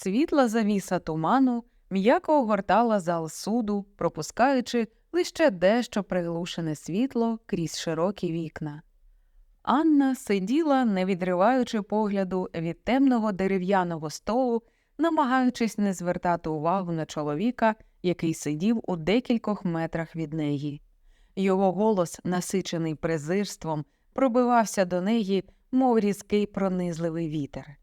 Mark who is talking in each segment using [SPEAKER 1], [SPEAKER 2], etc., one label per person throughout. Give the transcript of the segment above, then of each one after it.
[SPEAKER 1] Світла завіса туману м'яко огортала зал суду, пропускаючи лише дещо приглушене світло крізь широкі вікна. Анна сиділа, не відриваючи погляду від темного дерев'яного столу, намагаючись не звертати увагу на чоловіка, який сидів у декількох метрах від неї. Його голос, насичений презирством, пробивався до неї, мов різкий пронизливий вітер.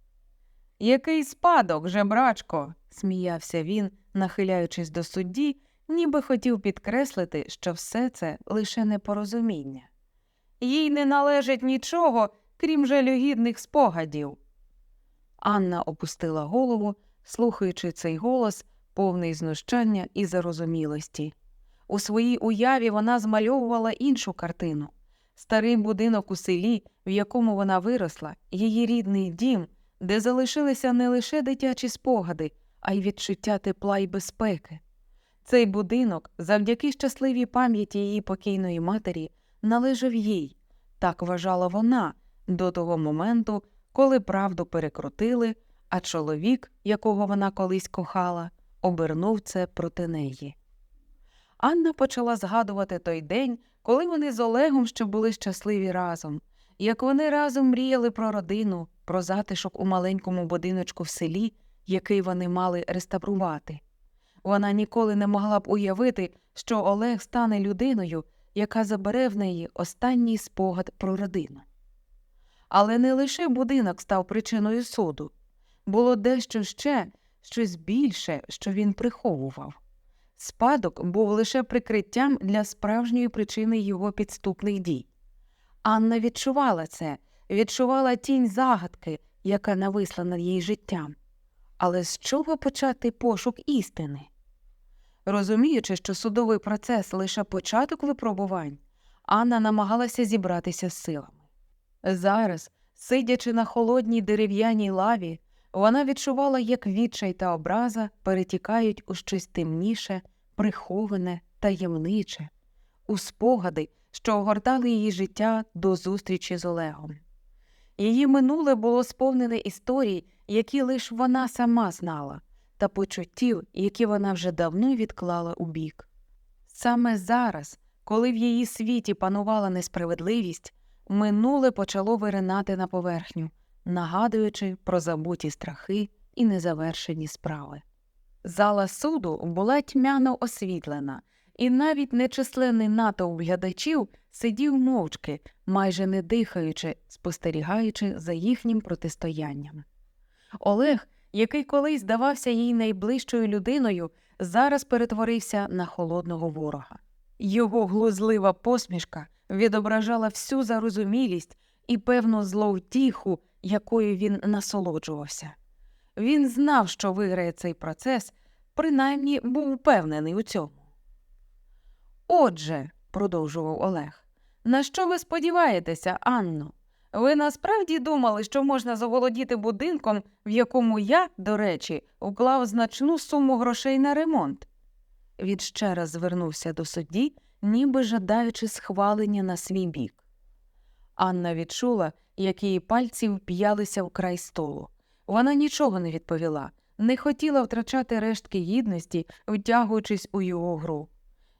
[SPEAKER 1] Який спадок, жебрачко, сміявся він, нахиляючись до судді, ніби хотів підкреслити, що все це лише непорозуміння. Їй не належить нічого, крім жалюгідних спогадів. Анна опустила голову, слухаючи цей голос, повний знущання і зарозумілості. У своїй уяві вона змальовувала іншу картину старий будинок у селі, в якому вона виросла, її рідний дім, де залишилися не лише дитячі спогади, а й відчуття тепла і безпеки. Цей будинок, завдяки щасливій пам'яті її покійної матері, належав їй, так вважала вона до того моменту, коли правду перекрутили, а чоловік, якого вона колись кохала, обернув це проти неї. Анна почала згадувати той день, коли вони з Олегом ще були щасливі разом, як вони разом мріяли про родину, про затишок у маленькому будиночку в селі, який вони мали реставрувати. Вона ніколи не могла б уявити, що Олег стане людиною, яка забере в неї останній спогад про родину. Але не лише будинок став причиною суду, було дещо ще, щось більше, що він приховував. Спадок був лише прикриттям для справжньої причини його підступних дій. Анна відчувала це, відчувала тінь загадки, яка нависла над її життям. Але з чого почати пошук істини? Розуміючи, що судовий процес лише початок випробувань, Анна намагалася зібратися з силами. Зараз, сидячи на холодній дерев'яній лаві, вона відчувала, як відчай та образа перетікають у щось темніше, приховане, таємниче, у спогади, що огортали її життя до зустрічі з Олегом. Її минуле було сповнене історій, які лише вона сама знала, та почуттів, які вона вже давно відклала у бік. Саме зараз, коли в її світі панувала несправедливість, минуле почало виринати на поверхню, нагадуючи про забуті страхи і незавершені справи. Зала суду була тьмяно освітлена, і навіть нечисленний натовп глядачів сидів мовчки, майже не дихаючи, спостерігаючи за їхнім протистоянням. Олег, який колись здавався їй найближчою людиною, зараз перетворився на холодного ворога. Його глузлива посмішка відображала всю зарозумілість і певну зловтіху, якою він насолоджувався. Він знав, що виграє цей процес, принаймні був впевнений у цьому. Отже, продовжував Олег, на що ви сподіваєтеся, Анно? Ви насправді думали, що можна заволодіти будинком, в якому я, до речі, уклав значну суму грошей на ремонт? Він ще раз звернувся до судді, ніби жадаючи схвалення на свій бік. Анна відчула, як її пальці вп'ялися в край столу. Вона нічого не відповіла, не хотіла втрачати рештки гідності, втягуючись у його гру.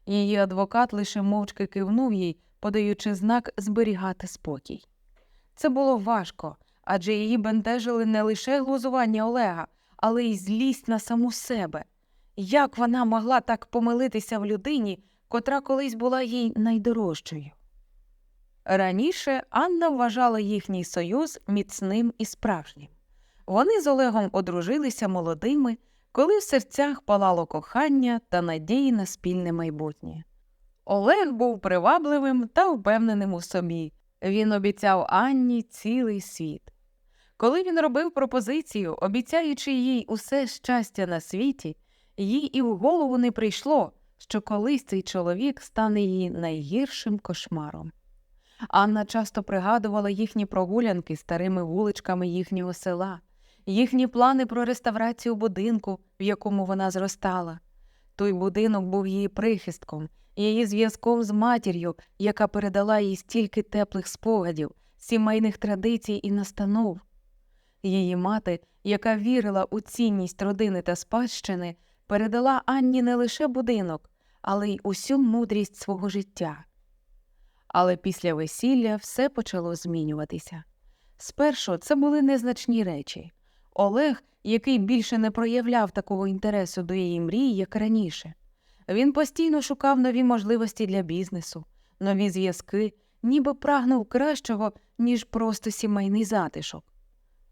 [SPEAKER 1] Її адвокат лише мовчки кивнув їй, подаючи знак зберігати спокій. Це було важко, адже її бентежили не лише глузування Олега, але й злість на саму себе. Як вона могла так помилитися в людині, котра колись була їй найдорожчою? Раніше Анна вважала їхній союз міцним і справжнім. Вони з Олегом одружилися молодими, коли в серцях палало кохання та надії на спільне майбутнє. Олег був привабливим та впевненим у собі. Він обіцяв Анні цілий світ. Коли він робив пропозицію, обіцяючи їй усе щастя на світі, їй і в голову не прийшло, що колись цей чоловік стане її найгіршим кошмаром. Анна часто пригадувала їхні прогулянки старими вуличками їхнього села, їхні плани про реставрацію будинку, в якому вона зростала. Той будинок був її прихистком, її зв'язком з матір'ю, яка передала їй стільки теплих спогадів, сімейних традицій і настанов. Її мати, яка вірила у цінність родини та спадщини, передала Анні не лише будинок, але й усю мудрість свого життя. Але після весілля все почало змінюватися. Спершу це були незначні речі. Олег, який більше не проявляв такого інтересу до її мрії, як раніше. Він постійно шукав нові можливості для бізнесу, нові зв'язки, ніби прагнув кращого, ніж просто сімейний затишок.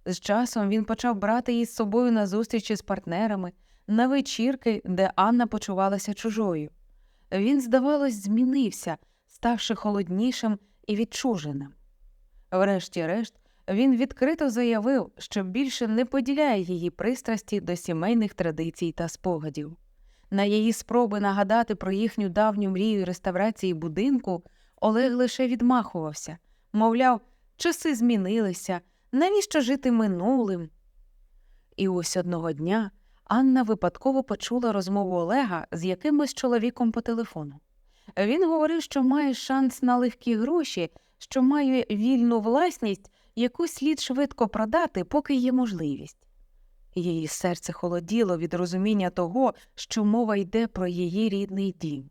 [SPEAKER 1] З часом він почав брати її з собою на зустрічі з партнерами, на вечірки, де Анна почувалася чужою. Він, здавалось, змінився, ставши холоднішим і відчуженим. Врешті-решт, він відкрито заявив, що більше не поділяє її пристрасті до сімейних традицій та спогадів. На її спроби нагадати про їхню давню мрію реставрації будинку Олег лише відмахувався, мовляв, часи змінилися, навіщо жити минулим? І ось одного дня Анна випадково почула розмову Олега з якимось чоловіком по телефону. Він говорив, що має шанс на легкі гроші, що має вільну власність, яку слід швидко продати, поки є можливість. Її серце холоділо від розуміння того, що мова йде про її рідний дім.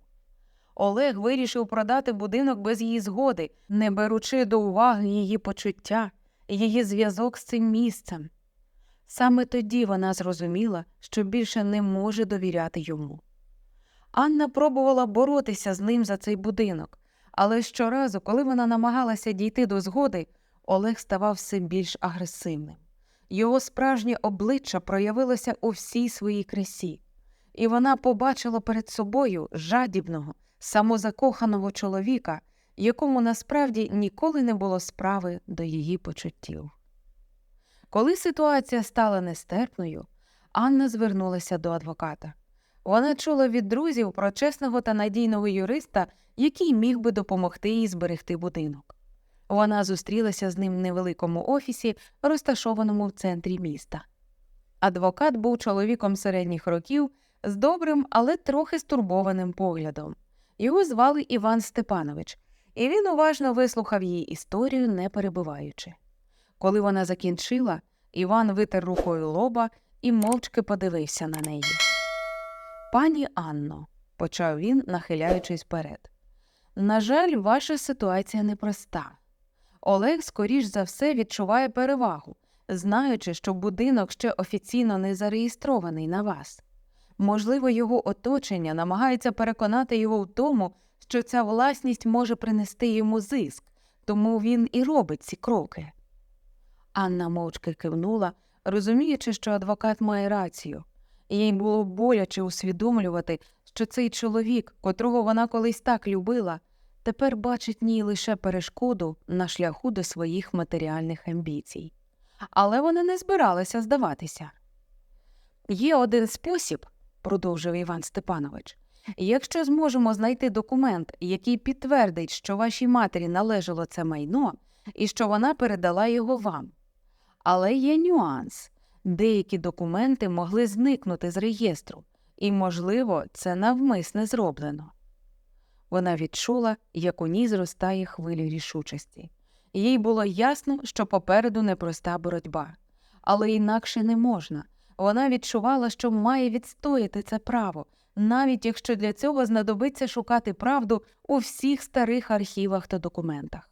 [SPEAKER 1] Олег вирішив продати будинок без її згоди, не беручи до уваги її почуття, її зв'язок з цим місцем. Саме тоді вона зрозуміла, що більше не може довіряти йому. Анна пробувала боротися з ним за цей будинок, але щоразу, коли вона намагалася дійти до згоди, Олег ставав все більш агресивним. Його справжнє обличчя проявилося у всій своїй красі, і вона побачила перед собою жадібного, самозакоханого чоловіка, якому насправді ніколи не було справи до її почуттів. Коли ситуація стала нестерпною, Анна звернулася до адвоката. Вона чула від друзів про чесного та надійного юриста, який міг би допомогти їй зберегти будинок. Вона зустрілася з ним в невеликому офісі, розташованому в центрі міста. Адвокат був чоловіком середніх років з добрим, але трохи стурбованим поглядом. Його звали Іван Степанович, і він уважно вислухав її історію, не перебиваючи. Коли вона закінчила, Іван витер рукою лоба і мовчки подивився на неї. Пані Анно, почав він, нахиляючись вперед. На жаль, ваша ситуація непроста. Олег, скоріш за все, відчуває перевагу, знаючи, що будинок ще офіційно не зареєстрований на вас. Можливо, його оточення намагається переконати його в тому, що ця власність може принести йому зиск, тому він і робить ці кроки. Анна мовчки кивнула, розуміючи, що адвокат має рацію. Їй було боляче усвідомлювати, що цей чоловік, котрого вона колись так любила, тепер бачить ній лише перешкоду на шляху до своїх матеріальних амбіцій. Але вона не збиралася здаватися. Є один спосіб, продовжив Іван Степанович, якщо зможемо знайти документ, який підтвердить, що вашій матері належало це майно і що вона передала його вам. Але є нюанс деякі документи могли зникнути з реєстру, і, можливо, це навмисне зроблено. Вона відчула, як у ній зростає хвиля рішучості. Їй було ясно, що попереду непроста боротьба, але інакше не можна. Вона відчувала, що має відстояти це право, навіть якщо для цього знадобиться шукати правду у всіх старих архівах та документах.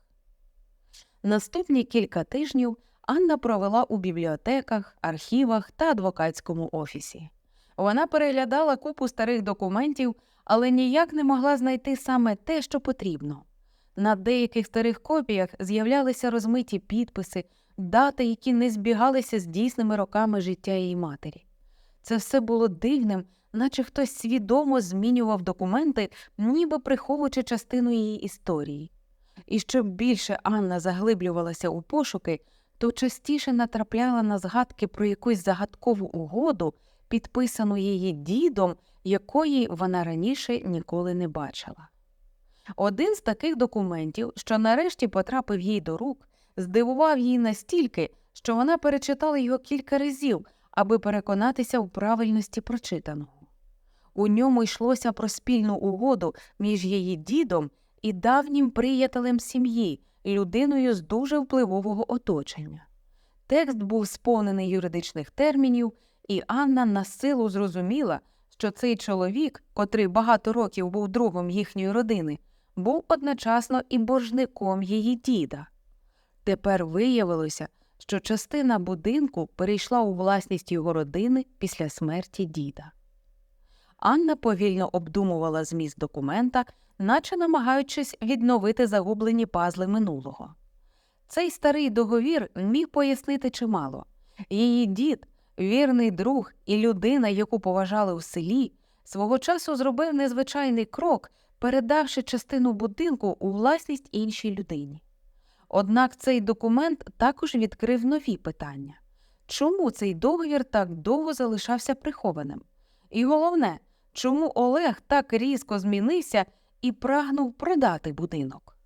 [SPEAKER 1] Наступні кілька тижнів Анна провела у бібліотеках, архівах та адвокатському офісі. Вона переглядала купу старих документів, але ніяк не могла знайти саме те, що потрібно. На деяких старих копіях з'являлися розмиті підписи, дати, які не збігалися з дійсними роками життя її матері. Це все було дивним, наче хтось свідомо змінював документи, ніби приховуючи частину її історії. І щоб більше Анна заглиблювалася у пошуки, то частіше натрапляла на згадки про якусь загадкову угоду, підписану її дідом, якої вона раніше ніколи не бачила. Один з таких документів, що нарешті потрапив їй до рук, здивував її настільки, що вона перечитала його кілька разів, аби переконатися в правильності прочитаного. У ньому йшлося про спільну угоду між її дідом і давнім приятелем сім'ї, людиною з дуже впливового оточення. Текст був сповнений юридичних термінів, і Анна на силу зрозуміла, що цей чоловік, котрий багато років був другом їхньої родини, був одночасно і боржником її діда. Тепер виявилося, що частина будинку перейшла у власність його родини після смерті діда. Анна повільно обдумувала зміст документа, наче намагаючись відновити загублені пазли минулого. Цей старий договір міг пояснити чимало. Її дід, вірний друг і людина, яку поважали у селі, свого часу зробив незвичайний крок, передавши частину будинку у власність іншій людині. Однак цей документ також відкрив нові питання чому цей договір так довго залишався прихованим? І головне, чому Олег так різко змінився і прагнув продати будинок?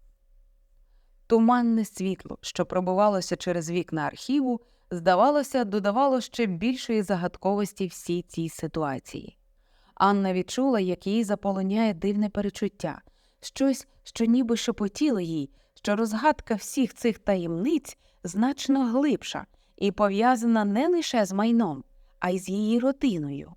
[SPEAKER 1] Туманне світло, що пробивалося через вікна архіву, здавалося, додавало ще більшої загадковості всій цій ситуації. Анна відчула, як її заполоняє дивне перечуття, щось, що ніби шепотіло їй, що розгадка всіх цих таємниць значно глибша і пов'язана не лише з майном, а й з її родиною.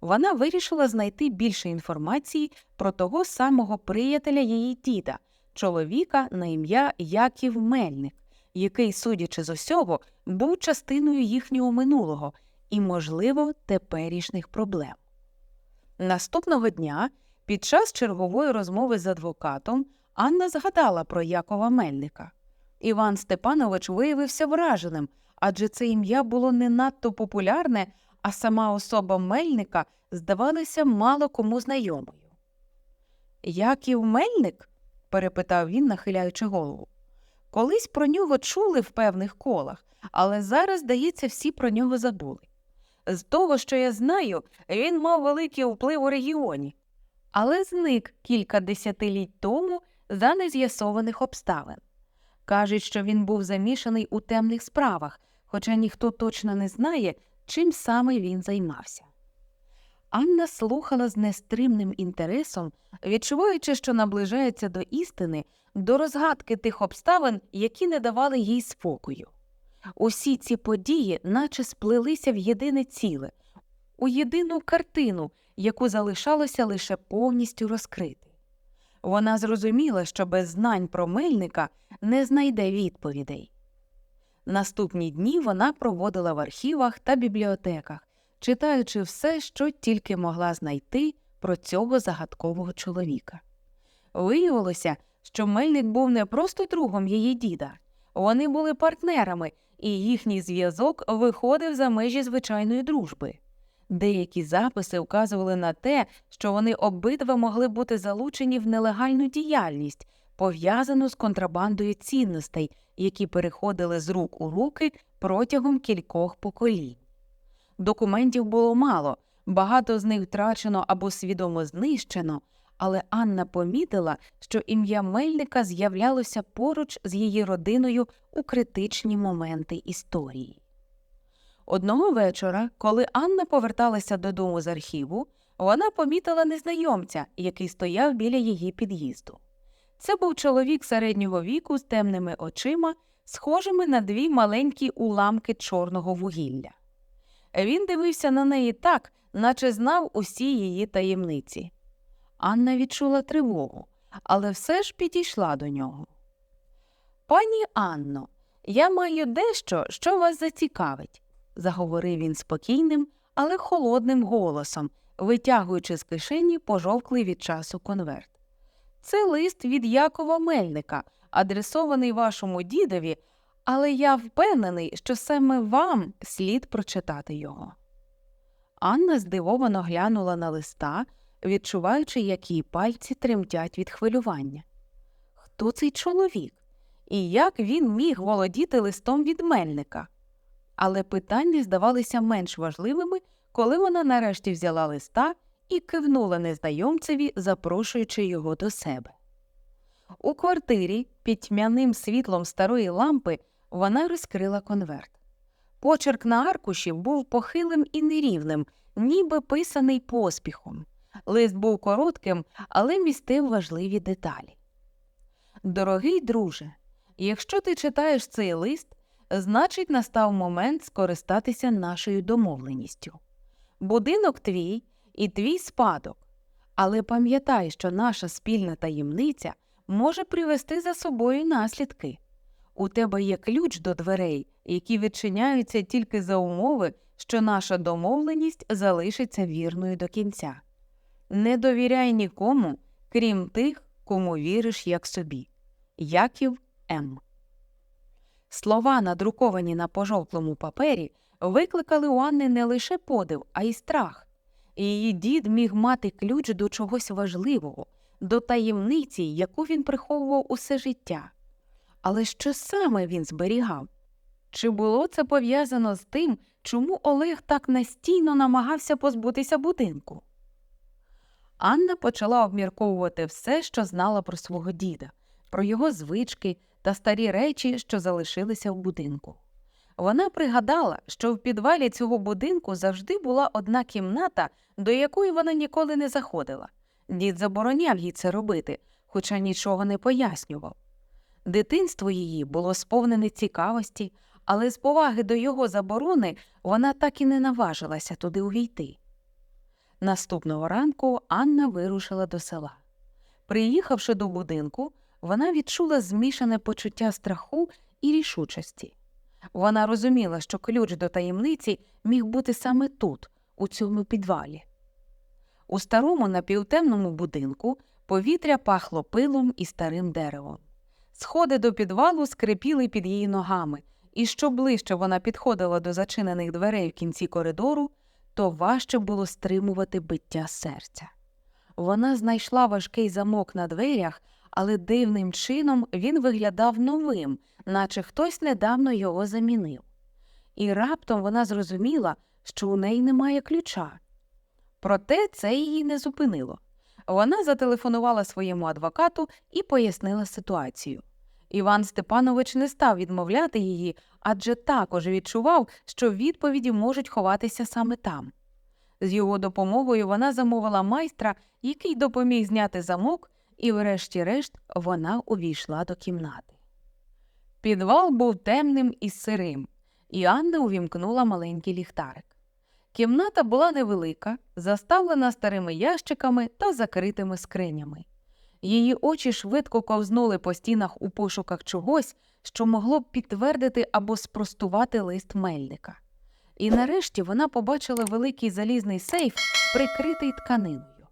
[SPEAKER 1] Вона вирішила знайти більше інформації про того самого приятеля її діда, чоловіка на ім'я Яків Мельник, який, судячи з усього, був частиною їхнього минулого і, можливо, теперішніх проблем. Наступного дня, під час чергової розмови з адвокатом, Анна згадала про Якова Мельника. Іван Степанович виявився враженим, адже це ім'я було не надто популярне, а сама особа Мельника здавалася мало кому знайомою. Яків Мельник? перепитав він, нахиляючи голову. Колись про нього чули в певних колах, але зараз, здається, всі про нього забули. З того, що я знаю, він мав великий вплив у регіоні, але зник кілька десятиліть тому за нез'ясованих обставин. Кажуть, що він був замішаний у темних справах, хоча ніхто точно не знає, чим саме він займався. Анна слухала з нестримним інтересом, відчуваючи, що наближається до істини, до розгадки тих обставин, які не давали їй спокою. Усі ці події, наче сплелися в єдине ціле, у єдину картину, яку залишалося лише повністю розкрити. Вона зрозуміла, що без знань про мельника не знайде відповідей. Наступні дні вона проводила в архівах та бібліотеках, читаючи все, що тільки могла знайти про цього загадкового чоловіка. Виявилося, що Мельник був не просто другом її діда, вони були партнерами, і їхній зв'язок виходив за межі звичайної дружби. Деякі записи вказували на те, що вони обидва могли бути залучені в нелегальну діяльність, пов'язану з контрабандою цінностей, які переходили з рук у руки протягом кількох поколінь. Документів було мало, багато з них втрачено або свідомо знищено, але Анна помітила, що ім'я Мельника з'являлося поруч з її родиною у критичні моменти історії. Одного вечора, коли Анна поверталася додому з архіву, вона помітила незнайомця, який стояв біля її під'їзду. Це був чоловік середнього віку з темними очима, схожими на дві маленькі уламки чорного вугілля. Він дивився на неї так, наче знав усі її таємниці. Анна відчула тривогу, але все ж підійшла до нього. Пані Анно, я маю дещо, що вас зацікавить, заговорив він спокійним, але холодним голосом, витягуючи з кишені пожовклий від часу конверт. Це лист від Якова Мельника, адресований вашому дідові, але я впевнений, що саме вам слід прочитати його. Анна здивовано глянула на листа, відчуваючи, як її пальці тремтять від хвилювання. Хто цей чоловік? І як він міг володіти листом від мельника? Але питання здавалися менш важливими, коли вона нарешті взяла листа і кивнула незнайомцеві, запрошуючи його до себе. У квартирі під тьмяним світлом старої лампи вона розкрила конверт. Почерк на аркуші був похилим і нерівним, ніби писаний поспіхом. Лист був коротким, але містив важливі деталі. Дорогий друже, якщо ти читаєш цей лист, значить, настав момент скористатися нашою домовленістю. Будинок твій і твій спадок. Але пам'ятай, що наша спільна таємниця може привести за собою наслідки. У тебе є ключ до дверей, які відчиняються тільки за умови, що наша домовленість залишиться вірною до кінця. Не довіряй нікому, крім тих, кому віриш як собі. Яків М. Слова, надруковані на пожовклому папері, викликали у Анни не лише подив, а й страх. Її дід міг мати ключ до чогось важливого, до таємниці, яку він приховував усе життя. Але що саме він зберігав? Чи було це пов'язано з тим, чому Олег так настійно намагався позбутися будинку? Анна почала обмірковувати все, що знала про свого діда, про його звички та старі речі, що залишилися в будинку. Вона пригадала, що в підвалі цього будинку завжди була одна кімната, до якої вона ніколи не заходила. Дід забороняв їй це робити, хоча нічого не пояснював. Дитинство її було сповнене цікавості, але з поваги до його заборони вона так і не наважилася туди увійти. Наступного ранку Анна вирушила до села. Приїхавши до будинку, вона відчула змішане почуття страху і рішучості. Вона розуміла, що ключ до таємниці міг бути саме тут, у цьому підвалі. У старому напівтемному будинку повітря пахло пилом і старим деревом. Сходи до підвалу скрипіли під її ногами, і що ближче вона підходила до зачинених дверей в кінці коридору, то важче було стримувати биття серця. Вона знайшла важкий замок на дверях, але дивним чином він виглядав новим, наче хтось недавно його замінив. І раптом вона зрозуміла, що у неї немає ключа. Проте це її не зупинило. Вона зателефонувала своєму адвокату і пояснила ситуацію. Іван Степанович не став відмовляти її, адже також відчував, що відповіді можуть ховатися саме там. З його допомогою вона замовила майстра, який допоміг зняти замок, і, врешті-решт, вона увійшла до кімнати. Підвал був темним і сирим, і Анна увімкнула маленький ліхтарик. Кімната була невелика, заставлена старими ящиками та закритими скринями. Її очі швидко ковзнули по стінах у пошуках чогось, що могло б підтвердити або спростувати лист мельника. І нарешті вона побачила великий залізний сейф, прикритий тканиною.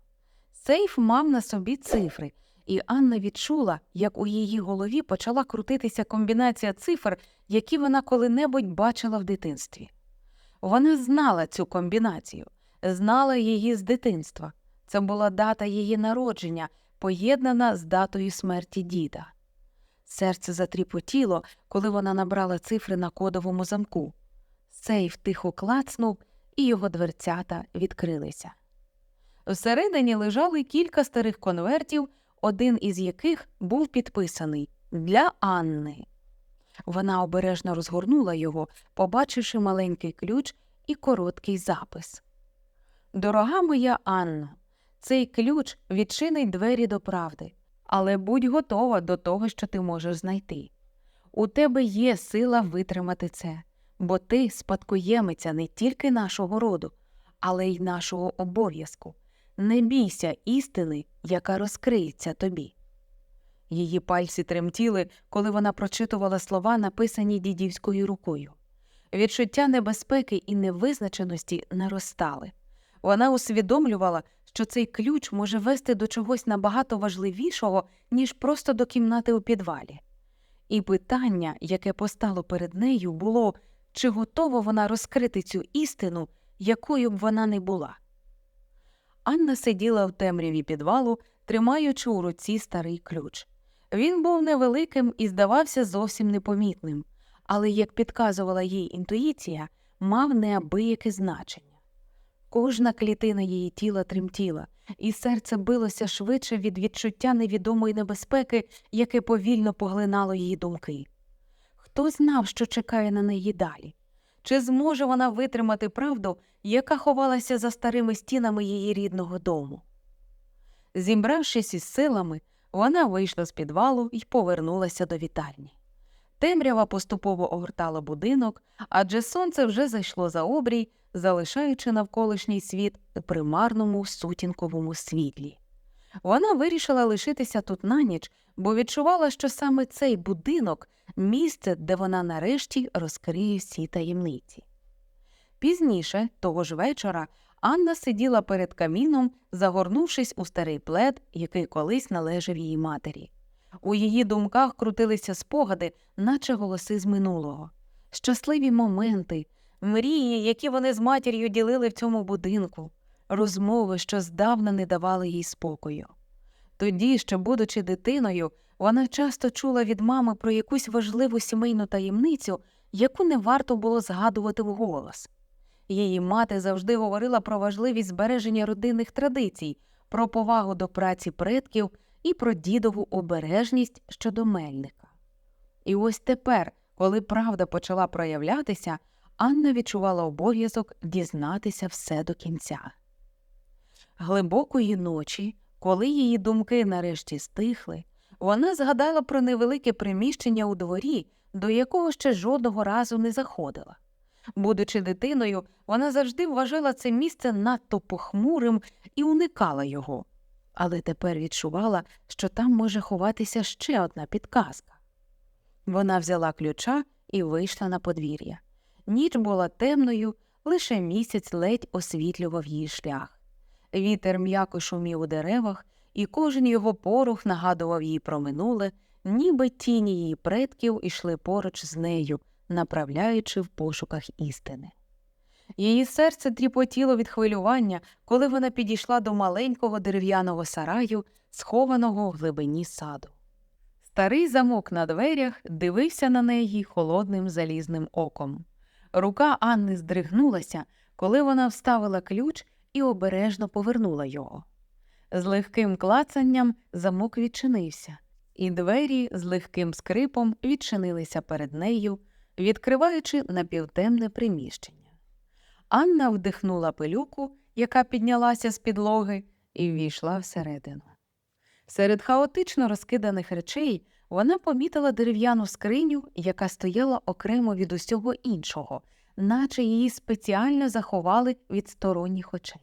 [SPEAKER 1] Сейф мав на собі цифри, і Анна відчула, як у її голові почала крутитися комбінація цифр, які вона коли-небудь бачила в дитинстві. Вона знала цю комбінацію, знала її з дитинства. Це була дата її народження, поєднана з датою смерті діда. Серце затріпотіло, коли вона набрала цифри на кодовому замку. Сейф тихо клацнув, і його дверцята відкрилися. Всередині лежали кілька старих конвертів, один із яких був підписаний для Анни. Вона обережно розгорнула його, побачивши маленький ключ і короткий запис. Дорога моя Анна, цей ключ відчинить двері до правди, але будь готова до того, що ти можеш знайти. У тебе є сила витримати це, бо ти спадкоємиця не тільки нашого роду, але й нашого обов'язку. Не бійся істини, яка розкриється тобі. Її пальці тремтіли, коли вона прочитувала слова, написані дідівською рукою. Відчуття небезпеки і невизначеності наростали. Вона усвідомлювала, що цей ключ може вести до чогось набагато важливішого, ніж просто до кімнати у підвалі. І питання, яке постало перед нею, було чи готова вона розкрити цю істину, якою б вона не була. Анна сиділа в темряві підвалу, тримаючи у руці старий ключ. Він був невеликим і здавався зовсім непомітним, але, як підказувала їй інтуїція, мав неабияке значення. Кожна клітина її тіла тремтіла, і серце билося швидше від відчуття невідомої небезпеки, яке повільно поглинало її думки. Хто знав, що чекає на неї далі? Чи зможе вона витримати правду, яка ховалася за старими стінами її рідного дому? Зібравшись із силами, вона вийшла з підвалу і повернулася до вітальні. Темрява поступово огортала будинок, адже сонце вже зайшло за обрій, залишаючи навколишній світ у примарному сутінковому світлі. Вона вирішила лишитися тут на ніч, бо відчувала, що саме цей будинок місце, де вона нарешті розкриє всі таємниці. Пізніше, того ж вечора, Анна сиділа перед каміном, загорнувшись у старий плед, який колись належав її матері. У її думках крутилися спогади, наче голоси з минулого, щасливі моменти, мрії, які вони з матір'ю ділили в цьому будинку, розмови, що здавна не давали їй спокою. Тоді, ще будучи дитиною, вона часто чула від мами про якусь важливу сімейну таємницю, яку не варто було згадувати вголос. Її мати завжди говорила про важливість збереження родинних традицій, про повагу до праці предків і про дідову обережність щодо мельника. І ось тепер, коли правда почала проявлятися, Анна відчувала обов'язок дізнатися все до кінця. Глибокої ночі, коли її думки нарешті стихли, вона згадала про невелике приміщення у дворі, до якого ще жодного разу не заходила. Будучи дитиною, вона завжди вважала це місце надто похмурим і уникала його, але тепер відчувала, що там може ховатися ще одна підказка. Вона взяла ключа і вийшла на подвір'я. Ніч була темною, лише місяць ледь освітлював її шлях. Вітер м'яко шумів у деревах, і кожен його порух нагадував їй про минуле, ніби тіні її предків ішли поруч з нею, направляючи в пошуках істини. Її серце тріпотіло від хвилювання, коли вона підійшла до маленького дерев'яного сараю, схованого в глибині саду. Старий замок на дверях дивився на неї холодним залізним оком. Рука Анни здригнулася, коли вона вставила ключ і обережно повернула його. З легким клацанням замок відчинився, і двері з легким скрипом відчинилися перед нею, відкриваючи напівтемне приміщення. Анна вдихнула пилюку, яка піднялася з підлоги, і ввійшла всередину. Серед хаотично розкиданих речей вона помітила дерев'яну скриню, яка стояла окремо від усього іншого, наче її спеціально заховали від сторонніх очей.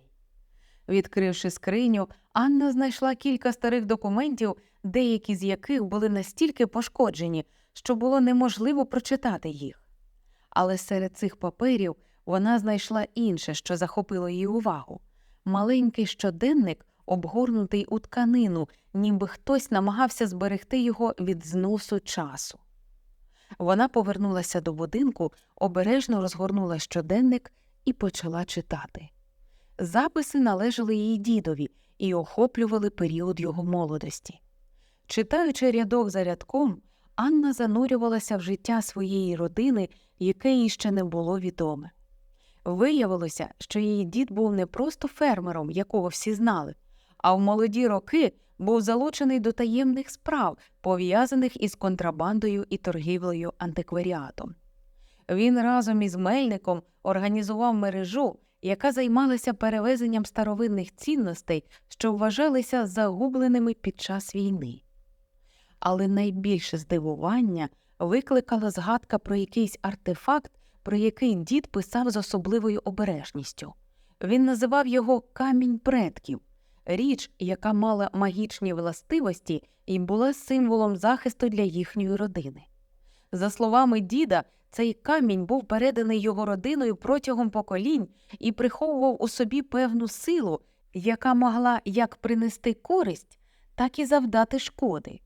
[SPEAKER 1] Відкривши скриню, Анна знайшла кілька старих документів, деякі з яких були настільки пошкоджені, що було неможливо прочитати їх. Але серед цих паперів вона знайшла інше, що захопило її увагу маленький щоденник, обгорнутий у тканину, ніби хтось намагався зберегти його від зносу часу. Вона повернулася до будинку, обережно розгорнула щоденник і почала читати. Записи належали її дідові і охоплювали період його молодості. Читаючи рядок за рядком, Анна занурювалася в життя своєї родини, яке їй ще не було відоме. Виявилося, що її дід був не просто фермером, якого всі знали, а в молоді роки був залучений до таємних справ, пов'язаних із контрабандою і торгівлею антикваріатом. Він разом із мельником організував мережу, яка займалася перевезенням старовинних цінностей, що вважалися загубленими під час війни. Але найбільше здивування викликала згадка про якийсь артефакт, про який дід писав з особливою обережністю. Він називав його камінь предків, річ, яка мала магічні властивості і була символом захисту для їхньої родини. За словами діда, цей камінь був переданий його родиною протягом поколінь і приховував у собі певну силу, яка могла як принести користь, так і завдати шкоди.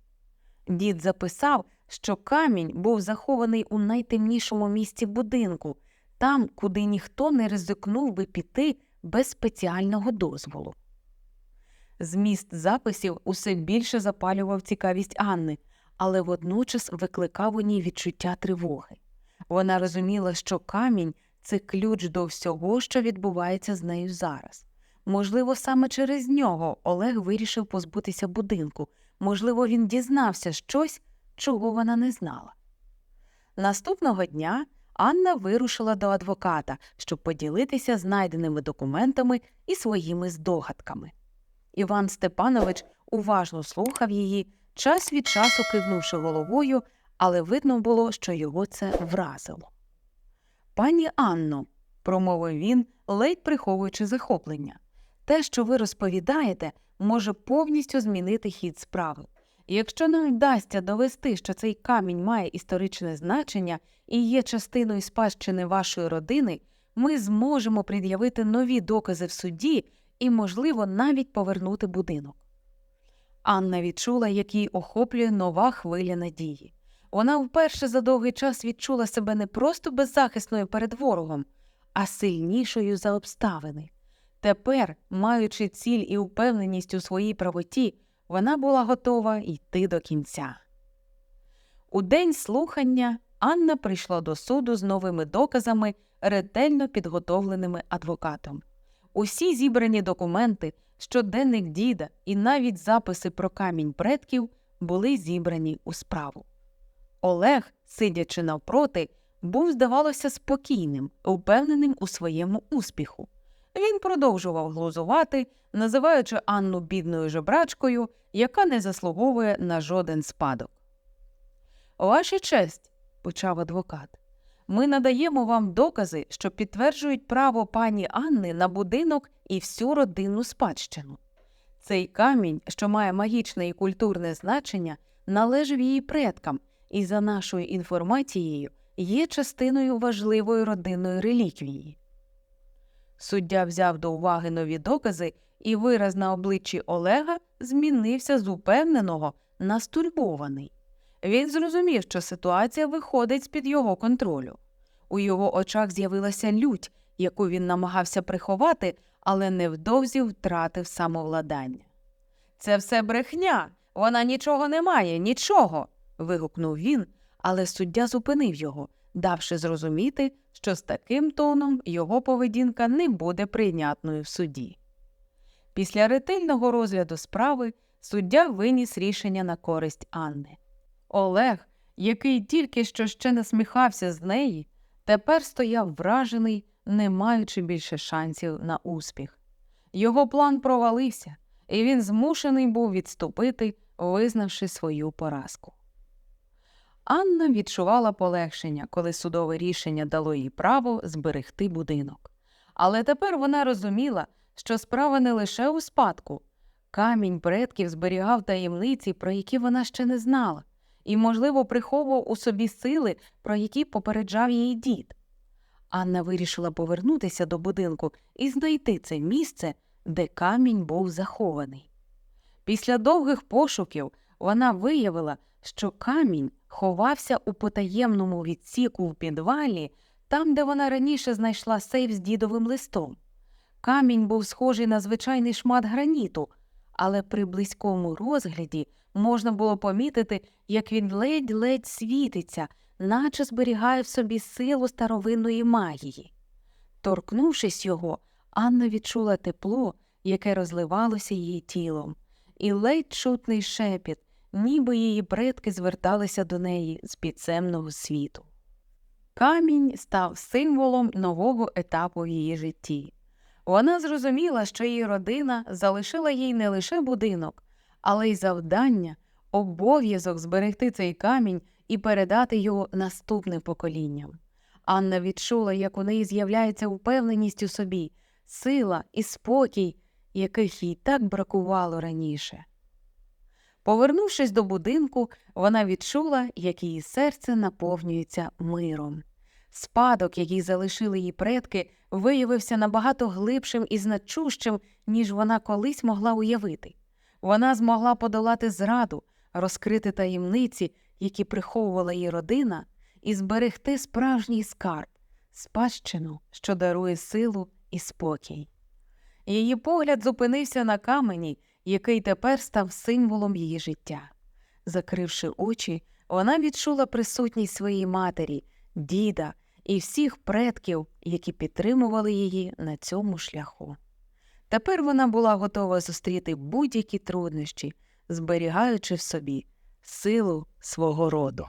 [SPEAKER 1] Дід записав, що камінь був захований у найтемнішому місці будинку, там, куди ніхто не ризикнув би піти без спеціального дозволу. Зміст записів усе більше запалював цікавість Анни, але водночас викликав у ній відчуття тривоги. Вона розуміла, що камінь це ключ до всього, що відбувається з нею зараз. Можливо, саме через нього Олег вирішив позбутися будинку, можливо, він дізнався щось, чого вона не знала. Наступного дня Анна вирушила до адвоката, щоб поділитися знайденими документами і своїми здогадками. Іван Степанович уважно слухав її, час від часу кивнувши головою, але видно було, що його це вразило. Пані Анно, промовив він, ледь приховуючи захоплення, те, що ви розповідаєте, може повністю змінити хід справи. І Якщо нам вдасться довести, що цей камінь має історичне значення і є частиною спадщини вашої родини, ми зможемо пред'явити нові докази в суді і, можливо, навіть повернути будинок. Анна відчула, як її охоплює нова хвиля надії. Вона вперше за довгий час відчула себе не просто беззахисною перед ворогом, а сильнішою за обставини. Тепер, маючи ціль і упевненість у своїй правоті, вона була готова йти до кінця. У день слухання Анна прийшла до суду з новими доказами, ретельно підготовленими адвокатом. Усі зібрані документи, щоденник діда і навіть записи про камінь предків були зібрані у справу. Олег, сидячи навпроти, був, здавалося, спокійним, упевненим у своєму успіху. Він продовжував глузувати, називаючи Анну бідною жебрачкою, яка не заслуговує на жоден спадок. Ваша честь, почав адвокат, ми надаємо вам докази, що підтверджують право пані Анни на будинок і всю родинну спадщину. Цей камінь, що має магічне і культурне значення, належав її предкам і, за нашою інформацією, є частиною важливої родинної реліквії. Суддя взяв до уваги нові докази, і вираз на обличчі Олега змінився з упевненого на стурбований. Він зрозумів, що ситуація виходить з під його контролю. У його очах з'явилася лють, яку він намагався приховати, але невдовзі втратив самовладання. Це все брехня, вона нічого не має, нічого. вигукнув він, але суддя зупинив його, давши зрозуміти, що з таким тоном його поведінка не буде прийнятною в суді. Після ретельного розгляду справи суддя виніс рішення на користь Анни. Олег, який тільки що ще насміхався з неї, тепер стояв вражений, не маючи більше шансів на успіх. Його план провалився, і він змушений був відступити, визнавши свою поразку. Анна відчувала полегшення, коли судове рішення дало їй право зберегти будинок. Але тепер вона розуміла, що справа не лише у спадку. Камінь предків зберігав таємниці, про які вона ще не знала, і, можливо, приховував у собі сили, про які попереджав її дід. Анна вирішила повернутися до будинку і знайти це місце, де камінь був захований. Після довгих пошуків вона виявила, що камінь ховався у потаємному відсіку в підвалі, там, де вона раніше знайшла сейф з дідовим листом. Камінь був схожий на звичайний шмат граніту, але при близькому розгляді можна було помітити, як він ледь-ледь світиться, наче зберігає в собі силу старовинної магії. Торкнувшись його, Анна відчула тепло, яке розливалося її тілом, і ледь чутний шепіт, ніби її предки зверталися до неї з підземного світу. Камінь став символом нового етапу в її житті. Вона зрозуміла, що її родина залишила їй не лише будинок, але й завдання, обов'язок зберегти цей камінь і передати його наступним поколінням. Анна відчула, як у неї з'являється впевненість у собі, сила і спокій, яких їй так бракувало раніше. Повернувшись до будинку, вона відчула, як її серце наповнюється миром. Спадок, який залишили її предки, виявився набагато глибшим і значущим, ніж вона колись могла уявити. Вона змогла подолати зраду, розкрити таємниці, які приховувала її родина, і зберегти справжній скарб, спадщину, що дарує силу і спокій. Її погляд зупинився на камені, який тепер став символом її життя. Закривши очі, вона відчула присутність своєї матері, діда і всіх предків, які підтримували її на цьому шляху. Тепер вона була готова зустріти будь-які труднощі, зберігаючи в собі силу свого роду.